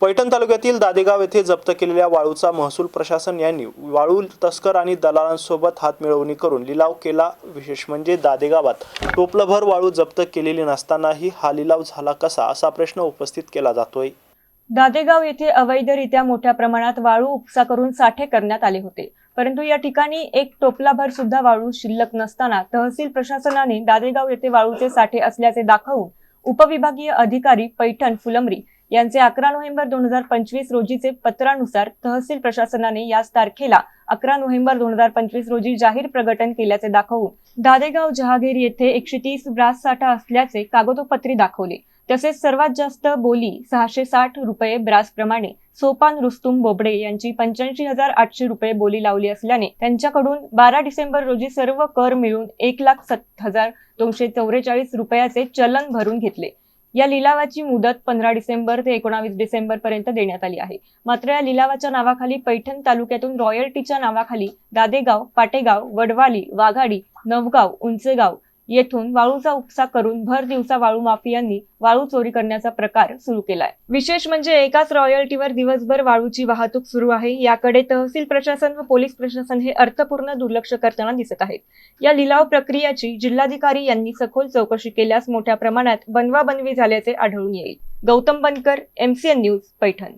पैठण तालुक्यातील दादेगाव येथे जप्त केलेल्या वाळूचा महसूल प्रशासन यांनी वाळू तस्कर आणि दलालांसोबत हातमिळवणी करून लिलाव केला. विशेष म्हणजे दादेगावात टोपलभर वाळू जप्त केलेली नसतानाही हा लिलाव झाला कसा असा प्रश्न उपस्थित केला जातोय. दादेगाव येथे अवैधरित्या मोठ्या प्रमाणात वाळू उपसा करून साठे करण्यात आले होते. परंतु या ठिकाणी एक टोपलाभर सुद्धा वाळू शिल्लक नसताना तहसील प्रशासनाने दादेगाव येथे वाळूचे साठे असल्याचे दाखवून उपविभागीय अधिकारी पैठण फुलंबरी यांचे अकरा नोव्हेंबर दोन हजार पंचवीस रोजीचे पत्रानुसार तहसील प्रशासनाने याच तारखेला अकरा नोव्हेंबर दोन हजार पंचवीस रोजी जाहीर प्रकटन केल्याचे दाखवून दादेगाव जहागीर येथे एकशे तीस ब्रास साठा असल्याचे कागदोपत्री दाखवले. तसेच सर्वात जास्त बोली सहाशे साठ रुपये ब्रासप्रमाणे सोपान रुस्तुम बोबडे यांची पंच्याऐंशी हजार आठशे रुपये बोली लावली असल्याने त्यांच्याकडून बारा डिसेंबर रोजी सर्व कर मिळून एक लाख सत्त हजार दोनशे चौवेचाळीस रुपयाचे चलन भरून घेतले. या लिलावाची मुदत पंधरा डिसेंबर ते एकोणावीस डिसेंबर पर्यंत देण्यात आली आहे. मात्र या लिलावाच्या नावाखाली पैठण तालुक्यातून रॉयल्टीच्या नावाखाली दादेगाव पाटेगाव वडवाली वाघाडी नवगाव उंचेगाव येथून वाळूचा उपसा करून भर दिवसा वाळू माफियांनी वाळू चोरी करण्याचा प्रकार सुरू केलाय. विशेष म्हणजे एकाच रॉयल्टीवर दिवसभर वाळूची वाहतूक सुरू आहे. याकडे तहसील प्रशासन व पोलीस प्रशासन हे अर्थपूर्ण दुर्लक्ष करताना दिसत आहेत. या लिलाव प्रक्रियाची जिल्हाधिकारी यांनी सखोल चौकशी केल्यास मोठ्या प्रमाणात बनवाबनवी झाल्याचे आढळून येईल. Gautam Bankar MCN news Paithan.